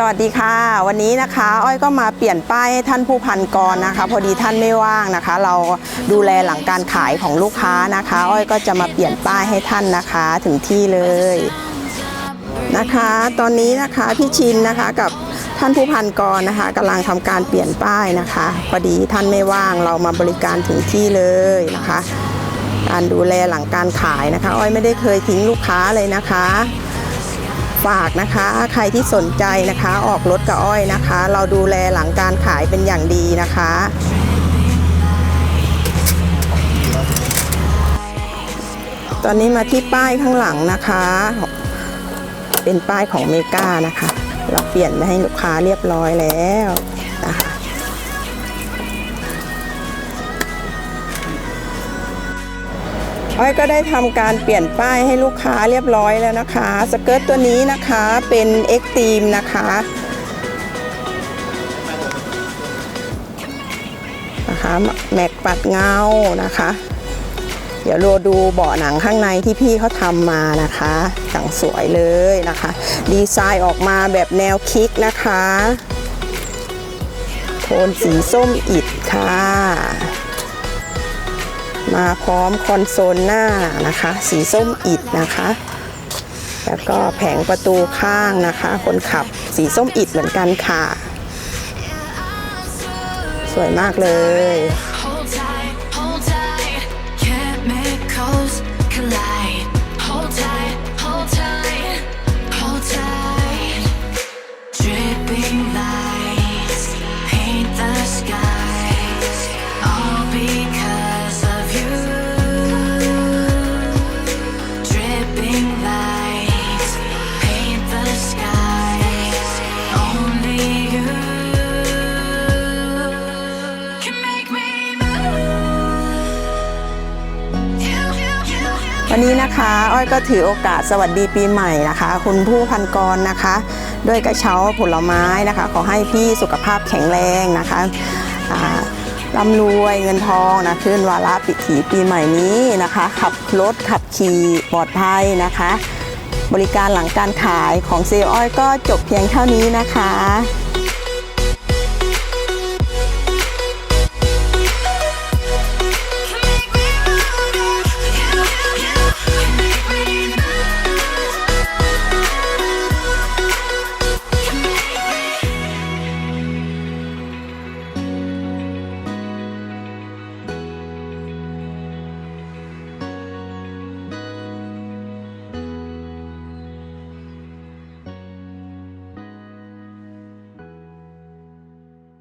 สวัสดีค่ะ วันนี้นะคะอ้อยก็มาเปลี่ยนป้ายให้ท่านผู้พันกรนะคะ พอดีท่านไม่ว่างนะคะ เราดูแลหลังการขายของลูกค้านะคะ อ้อยก็จะมาเปลี่ยนป้ายให้ท่านนะคะถึงที่เลยนะคะ ตอนนี้นะคะพี่ชินนะคะกับท่านผู้พันกรนะคะกำลังทำการเปลี่ยนป้ายนะคะพอดีท่านไม่ว่างเรามาบริการถึงที่เลยนะคะ การดูแลหลังการขายนะคะ อ้อยไม่ได้เคยทิ้งลูกค้าเลยนะคะ ฝากนะคะ ใครที่สนใจนะคะ ออกรถกับอ้อยนะคะ เราดูแลหลังการขายเป็นอย่างดีนะคะตอนนี้มาที่ป้ายข้างหลังนะคะ เป็นป้ายของเมกานะคะ เราเปลี่ยนให้ลูกค้าเรียบร้อยแล้ว อ้อยก็ได้ทำการเปลี่ยนป้ายให้ลูกค้าเรียบร้อยแล้วนะคะ สเกิร์ตตัวนี้นะคะเป็นเอ็กตีมนะคะนะคะแม็กปัดเงานะคะ เดี๋ยวเราดูเบาะหนังข้างในที่พี่เขาทำมานะคะสั่งสวยเลยนะคะ ดีไซน์ออกมาแบบแนวคิกนะคะ โทนสีส้มอิดค่ะ มาพร้อมคอนโซลหน้านะคะ สีส้มอิดนะคะ แล้วก็แผงประตูข้างนะคะ คนขับสีส้มอิดเหมือนกันค่ะ สวยมากเลย วันนี้นะคะอ้อยก็ถือโอกาสสวัสดีปีใหม่นะคะ คุณผู้พันกรนะคะ ด้วยกระเช้าผลไม้นะคะ ขอให้พี่สุขภาพแข็งแรงนะคะร่ำรวยเงินทองนะขึ้นวาระปิถีปีใหม่นี้นะคะ ขับรถขับขี่ปลอดภัยนะคะ บริการหลังการขายของเซลอ้อยก็จบเพียงเท่านี้นะคะ